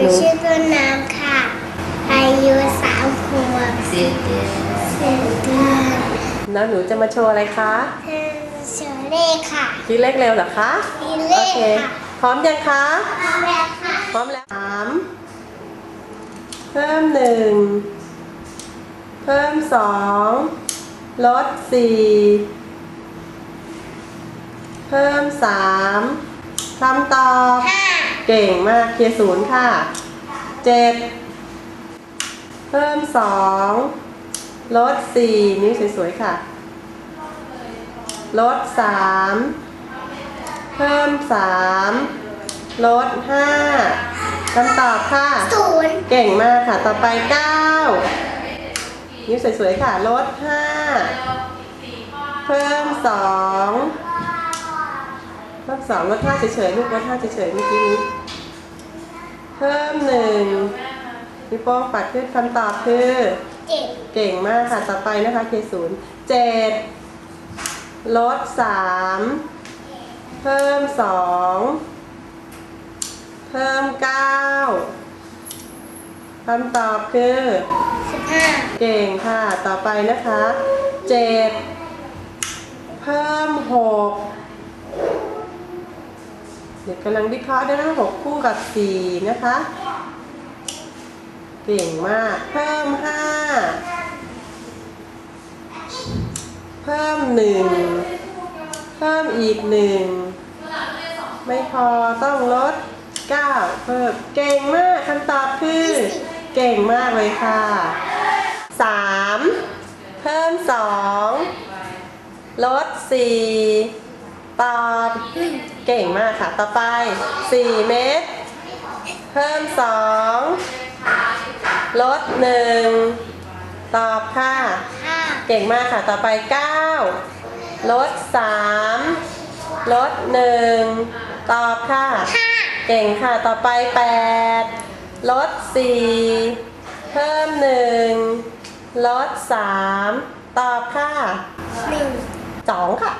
นูชื่อต้นน้ำค่ะ อายุสามขวบสิบเดือนสิบเดือนแล้วหนูจะมาโชว์อะไรคะเธอเชอเล่ค่ะคิดเลขเร็วเหรอคะมีโอเล่เคค่ะพร้อมยังคะแม่ค่ะพร้อมแล้วสามเพิ่มหนึ่งเพิ่มสองลดสี่เพิ่มสามคำตอบห้า เก่งมากเคลียร์ศูนย์ค่ะเจ็ดเพิ่มสองลดสี่นิ้วสวยๆค่ะ ลดสามเพิ่มสามลดห้าคำตอบค่ะศูนย์เก่งมากค่ะ ต่อไปเก้านิ้วสวยๆค่ะ ลดห้าเพิ่มสองเพิ่มสองลดห้าเฉยๆลูกลดห้าเฉยๆเมื่อกี้นี้ เพิ่มหนึ่งนิ้วโป้งปัดขึ้นคำตอบคือ เจ็ดเก่งมากค่ะ ต่อไปนะคะเคศูนย์เจ็ดลดสามเพิ่มสองเพิ่มเก้าคำตอบคือ สิบห้าเก่งค่ะ ต่อไปนะคะเจ็ดเพิ่มหก เด็กกำลังวิเคราะห์ด้วยนะหกคู่กับสี่นะคะ เก่งมาก เพิ่มห้าเพิ่มหนึ่งเพิ่มอีกหนึ่งไม่พอต้องลดเก้าเพิ่มเก่งมากคำตอบคือ เก่งมากเลยค่ะสามเพิ่มสองลดสี่ ตอบเก่งมากค่ะ ต่อไปสี่เมตร เพิ่มสองลดหนึ่งตอบค่ะห้าเก่งมากค่ะ ต่อไป 9 ลด 3 ลด 1 ตอบค่ะห้าเก่งค่ะ ต่อไป 8 ลด 4 เพิ่ม 1 ลด 3 ตอบค่ะหนึ่ง2ค่ะ